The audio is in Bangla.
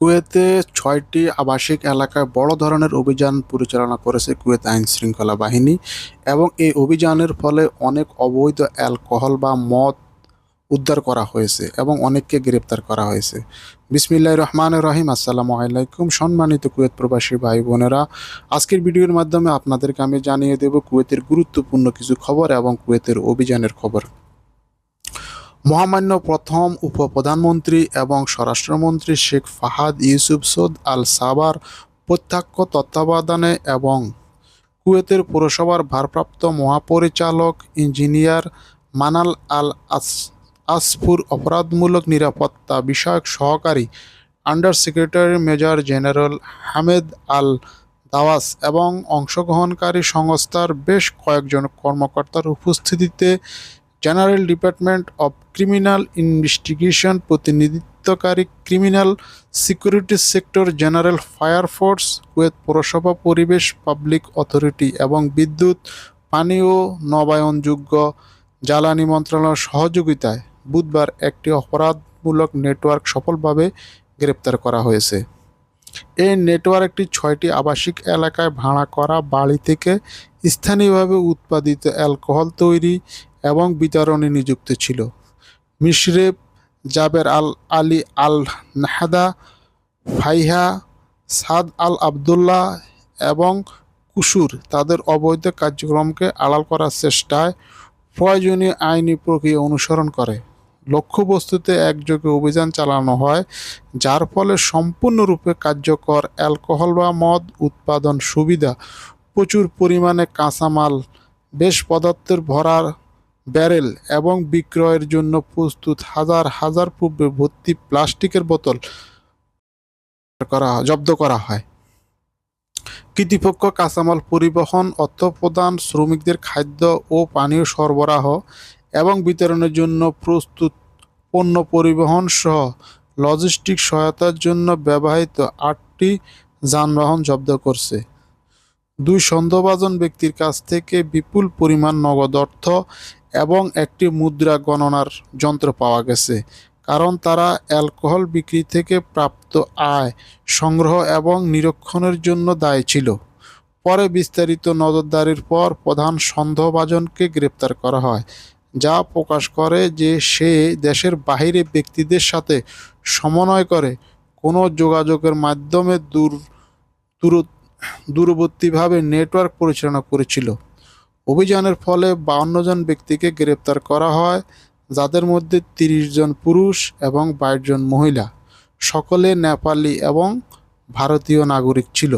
কুয়েতে ছয়টি আবাসিক এলাকায় বড় ধরনের অভিযান পরিচালনা করেছে কুয়েত আইন শৃঙ্খলা বাহিনী এবং এই অভিযানের ফলে অনেক অবৈধ অ্যালকোহল বা মদ উদ্ধার করা হয়েছে এবং অনেককে গ্রেপ্তার করা হয়েছে। বিসমিল্লাহ রহমান রহিম, আসসালামু আলাইকুম সম্মানিত কুয়েত প্রবাসী ভাই বোনেরা। আজকের ভিডিওর মাধ্যমে আপনাদেরকে আমি জানিয়ে দেব কুয়েতের গুরুত্বপূর্ণ কিছু খবর এবং কুয়েতের অভিযানের খবর। মহামান্য প্রথম উপপ্রধানমন্ত্রী এবং স্বরাষ্ট্রমন্ত্রী শেখ ফাহাদ ইউসুফ সৌদ আল সাবার প্রত্যক্ষ তত্ত্বাবধানে এবং কুয়েতের পৌরসভার ভারপ্রাপ্ত মহাপরিচালক ইঞ্জিনিয়ার মানাল আল আস আসফুর অপরাধমূলক নিরাপত্তা বিষয়ক সহকারী under secretary major general Hamed Al Dawas এবং অংশগ্রহণকারী সংস্থার বেশ কয়েকজন কর্মকর্তার উপস্থিতিতে general department of criminal investigation প্রতিনিধিত্বকারী criminal security sector general fire force Kuwait পৌরসভা পরিবেশ, পাবলিক অথরিটি এবং বিদ্যুৎ, পানি ও নবায়নযোগ্য জ্বালানি মন্ত্রণালয়ের সহযোগিতায় বুধবার একটি অপরাধমূলক নেটওয়ার্ক সফলভাবে গ্রেপ্তার করা হয়েছে। এই নেটওয়ার্কটি ছয়টি আবাসিক এলাকায় ভাড়া করা বাড়ি থেকে স্থানীয়ভাবে উৎপাদিত অ্যালকোহল তৈরি বিতরণে নিযুক্ত ছিল। মিশরেফ জাবের আল আলী আল নাহাদা ফাইহা, সাদ আল আবদুল্লাহ এবং কুসুর তাদের অবৈধ কার্যক্রমকে আড়াল করার চেষ্টায় প্রয়োজনীয় আইনি প্রক্রিয়া অনুসরণ করে। লক্ষ্যবস্তুতে একযোগে অভিযান চালানো হয়, যার ফলে সম্পূর্ণরূপে কার্যকর অ্যালকোহল বা মদ উৎপাদন সুবিধা প্রচুর পরিমাণে কাঁচামাল, বেশ পদার্থের ভরার ব্যারেল এবং বিক্রয়ের জন্য প্রস্তুত হাজার হাজার পূর্বে ভর্তি প্লাস্টিকের বোতল করা, জব্দ করা হয়। কৃতিপক্ষ কাঁচামাল পরিবহন, অর্থ প্রদান, শ্রমিকদের খাদ্য ও পানীয় সরবরাহ এবং বিতরণের জন্য প্রস্তুত পণ্য পরিবহন সহ লজিস্টিক সহায়তার জন্য ব্যবহৃত আটটি যানবাহন জব্দ করছে। দুই সন্দেহভাজন ব্যক্তির কাছ থেকে বিপুল পরিমাণ নগদ অর্থ এবং একটি মুদ্রা গণনার যন্ত্র পাওয়া গেছে, কারণ তারা অ্যালকোহল বিক্রি থেকে প্রাপ্ত আয় সংগ্রহ এবং নিরীক্ষণের জন্য দায়ী ছিল। পরে বিস্তারিত নজরদারির পর প্রধান সন্দেহভাজনকে গ্রেপ্তার করা হয়, যা প্রকাশ করে যে সে দেশের বাহিরে ব্যক্তিদের সাথে সমন্বয় করে কোনো যোগাযোগের মাধ্যমে দূর দূর দূরবর্তীভাবে নেটওয়ার্ক পরিচালনা করেছিল। অভিযানের ফলে বাউন্ন জন ব্যক্তিকে গ্রেপ্তার করা হয়, যাদের মধ্যে তিরিশ জন পুরুষ এবং বাইশ জন মহিলা। সকলে নেপালি এবং ভারতীয় নাগরিক ছিল।